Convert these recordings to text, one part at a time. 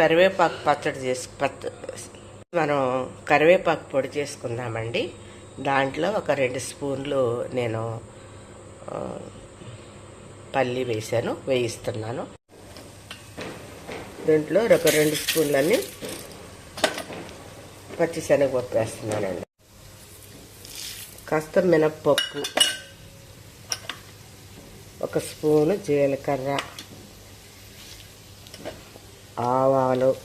కరివేపాకు పచ్చడి చేసు పచ్చ మనం కరివేపాకు పొడి చేసుకుందామండి. దాంట్లో ఒక రెండు స్పూన్లు నేను పల్లి వేసాను వేయిస్తున్నాను. దీంట్లో ఒక రెండు స్పూన్లన్నీ పచ్చిశనగపప్పు వేస్తున్నానండి. కాస్త మినప్పప్పు ఒక స్పూను జీలకర్ర ఆవాలు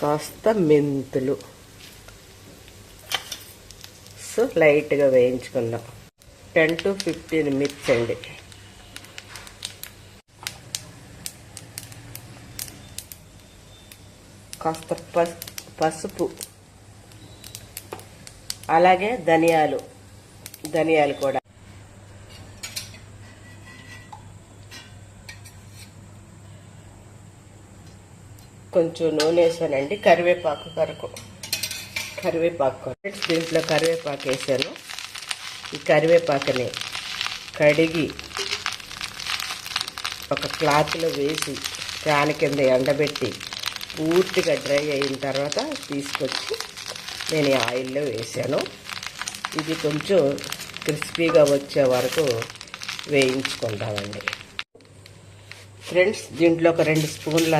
కాస్త మెంతులు. సో లైట్గా వేయించుకుందాం. టెన్ టు ఫిఫ్టీన్ మిర్చి అండి. కాస్త పసుపు. అలాగే ధనియాలు. ధనియాలు కూడా. కొంచెం నూనె వేసానండి కరివేపాకు కొరకు. కరివేపాకు కొరకు. దీంట్లో కరివేపాకు వేసాను. ఈ కరివేపాకుని కడిగి ఒక క్లాత్లో వేసి ఫ్యాన్ కింద ఎండబెట్టి పూర్తిగా డ్రై అయిన తర్వాత తీసుకొచ్చి నేను ఈ ఆయిల్లో వేసాను. ఇది కొంచెం క్రిస్పీగా వచ్చే వరకు వేయించుకుంటామండి ఫ్రెండ్స్ దీంట్లో ఒక రెండు స్పూన్లు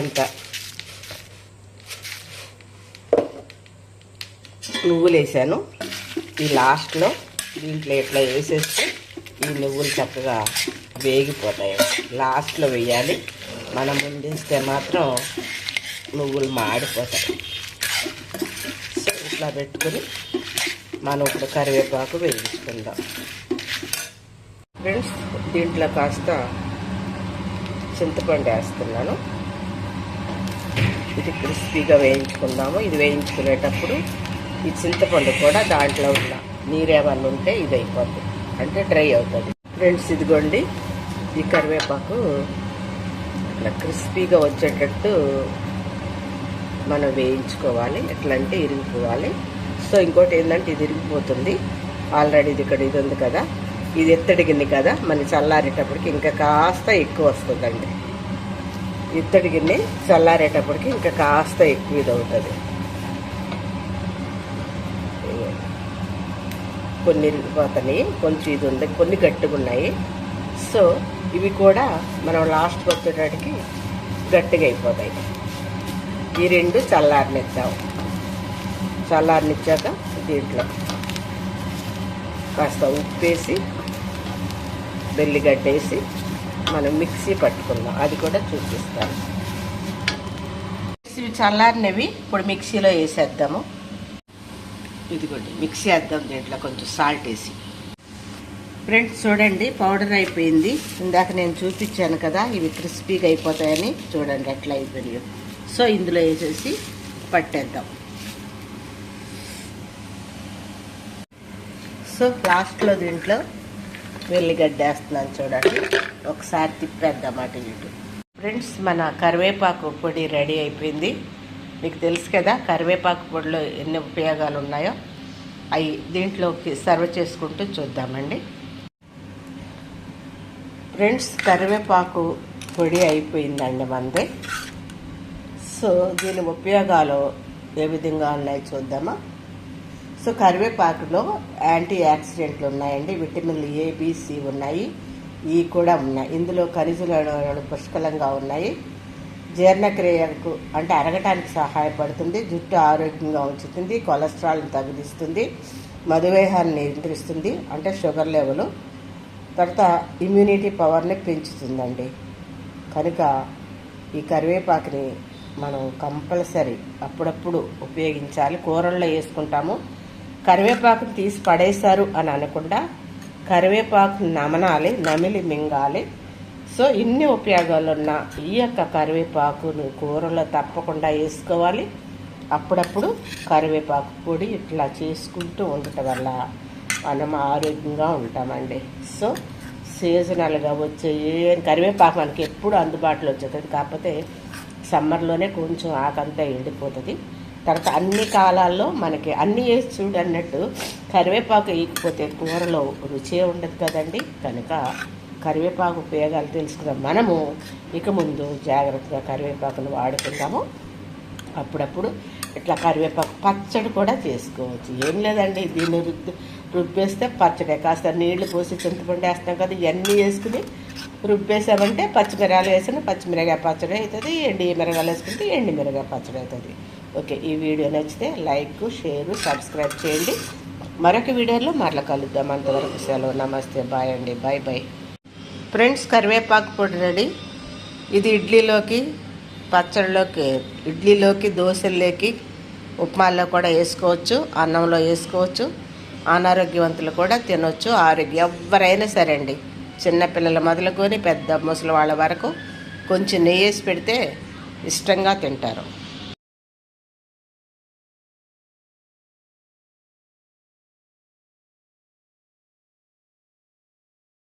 నువ్వులు వేసాను ఈ లాస్ట్లో దీంట్లో ఇట్లా వేసేస్తే ఈ నువ్వులు చక్కగా వేగిపోతాయి. లాస్ట్లో వేయాలి. మనం ముందేస్తే మాత్రం నువ్వులు మాడిపోతాయి. సో ఇట్లా పెట్టుకొని మనం ఇప్పుడు కరివేపాకు వేయించుకుందాం. ఫ్రెండ్స్ దీంట్లో కాస్త చింతపండు వేస్తున్నాను. ఇది క్రిస్పీగా వేయించుకుందాము. ఇది వేయించుకునేటప్పుడు ఈ చింతపండు కూడా దాంట్లో ఉన్న నీరేమన్నా ఉంటే ఇది అయిపోద్ది. అంటే డ్రై అవుతుంది. ఫ్రెండ్స్ ఇదిగోండి. ఈ కరివేపాకు ఇట్లా క్రిస్పీగా వచ్చేటట్టు మనం వేయించుకోవాలి. ఎట్లా అంటే ఇరిగిపోవాలి. సో ఇంకోటి ఏంటంటే ఇది ఇరిగిపోతుంది. ఆల్రెడీ ఇది ఇక్కడ ఇది ఉంది కదా. ఇది ఎత్తడిగింది కదా. మన చల్లారేటప్పటికి ఇంకా కాస్త ఎక్కువ వస్తుందండి. ఇత్తడి గిన్నె చల్లారేటప్పటికి ఇంకా కాస్త ఎక్కువ ఇది అవుతుంది. కొన్ని ఇరిగిపోతున్నాయి కొంచెం ఇది ఉంది కొన్ని గట్టిగా ఉన్నాయి. సో ఇవి కూడా మనం లాస్ట్ వచ్చేటానికి గట్టిగా అయిపోతాయి. ఈ రెండు చల్లారనిద్దాం. చల్లారనిచ్చాక దీంట్లో కాస్త ఉప్పు వేసి వెల్లిగడ్డ వేసి మనం మిక్సీ పట్టుకుందాం. అది కూడా చూపిస్తాను. ఇవి చల్లారినవి ఇప్పుడు మిక్సీలో వేసేద్దాము. ఇదిగోండి మిక్సీ వేద్దాం దీంట్లో కొంచెం సాల్ట్ వేసి. ఫ్రెండ్స్ చూడండి పౌడర్ అయిపోయింది. ఇందాక నేను చూపించాను కదా ఇవి క్రిస్పీగా అయిపోతాయని. చూడండి ఎట్లా అయిపోయినాయి సో ఇందులో వేసేసి పట్టేద్దాం. సో లాస్ట్లో దీంట్లో వెల్లిగడ్డ వేస్తున్నాను చూడండి. ఒకసారి తిప్పేద్దాం అటు ఇటు. ఫ్రెండ్స్ మన కరివేపాకు పొడి రెడీ అయిపోయింది. మీకు తెలుసు కదా కరివేపాకు పొడిలో ఎన్ని ఉపయోగాలు ఉన్నాయో అవి దీంట్లోకి సర్వ్ చేసుకుంటూ చూద్దామండి. ఫ్రెండ్స్ కరివేపాకు పొడి అయిపోయిందండి మనది. సో దీని ఉపయోగాలు ఏ విధంగా ఉన్నాయి చూద్దామా? సో కరివేపాకులో యాంటీ యాక్సిడెంట్లు ఉన్నాయండి విటమిన్లు ఏబిసి ఉన్నాయి. ఈ కూడా ఉన్నాయి. ఇందులో ఖనిజులు పుష్కలంగా ఉన్నాయి. జీర్ణక్రియకు అంటే అరగటానికి సహాయపడుతుంది జుట్టు ఆరోగ్యంగా ఉంచుతుంది కొలెస్ట్రాల్ని తగ్గిస్తుంది మధుమేహాన్ని నియంత్రిస్తుంది అంటే షుగర్ లెవెల్. తర్వాత ఇమ్యూనిటీ పవర్ని పెంచుతుందండి. కనుక ఈ కరివేపాకుని మనం కంపల్సరీ అప్పుడప్పుడు ఉపయోగించాలి. కూరల్లో వేసుకుంటాము. కరివేపాకుని తీసి పడేశారు అని అనకుండా కరివేపాకు నమనాలి నమిలి మింగాలి. సో ఇన్ని ఉపయోగాలు ఉన్న ఈ యొక్క కరివేపాకును కూరలో తప్పకుండా వేసుకోవాలి. అప్పుడప్పుడు కరివేపాకు పొడి ఇట్లా చేసుకుంటూ ఉండటం వల్ల మనం ఆరోగ్యంగా ఉంటామండి. సో సీజనల్గా వచ్చే ఏ కరివేపాకు మనకి ఎప్పుడు అందుబాటులో వచ్చేది కాకపోతే సమ్మర్లోనే కొంచెం ఆకంతా ఎండిపోతుంది. తర్వాత అన్ని కాలాల్లో మనకి అన్ని వేసి చూడన్నట్టు కరివేపాకు వేయకపోతే కూరలో రుచే ఉండదు కదండి. కనుక కరివేపాకు ఉపయోగాలు తెలుసుకుందాం. మనము ఇక ముందు జాగ్రత్తగా కరివేపాకును వాడుకుందాము. అప్పుడప్పుడు ఇట్లా కరివేపాకు పచ్చడి కూడా చేసుకోవచ్చు. ఏం లేదండి దీన్ని రుద్దు రుబ్బేస్తే పచ్చడి. కాస్త నీళ్ళు పోసి చింతపండు వేస్తాం కదా ఇవన్నీ వేసుకుని రుబ్బేసామంటే పచ్చిమిరకాయలు వేసిన పచ్చిమిరకాయ పచ్చడి అవుతుంది ఎండి మిరగాయలు వేసుకుంటే ఎండి మిరగాయ పచ్చడి అవుతుంది. ఓకే ఈ వీడియో నచ్చితే లైక్ షేర్ సబ్స్క్రైబ్ చేయండి. మరొక వీడియోలో మరల కలుద్దాం. అంతవరకు సెలవు. నమస్తే. బాయ్ అండి. బాయ్ బాయ్ ఫ్రెండ్స్ కరివేపాకు పొడి రెడీ. ఇది ఇడ్లీలోకి పచ్చడిలోకి ఇడ్లీలోకి దోశల్లోకి ఉప్మాల్లో కూడా వేసుకోవచ్చు అన్నంలో వేసుకోవచ్చు అనారోగ్యవంతులు కూడా తినొచ్చు ఆరోగ్యం ఎవరైనా సరే అండి. చిన్నపిల్లల మొదలుకొని పెద్ద ముసలి వాళ్ళ వరకు కొంచెం నెయ్యి వేసి పెడితే ఇష్టంగా తింటారు.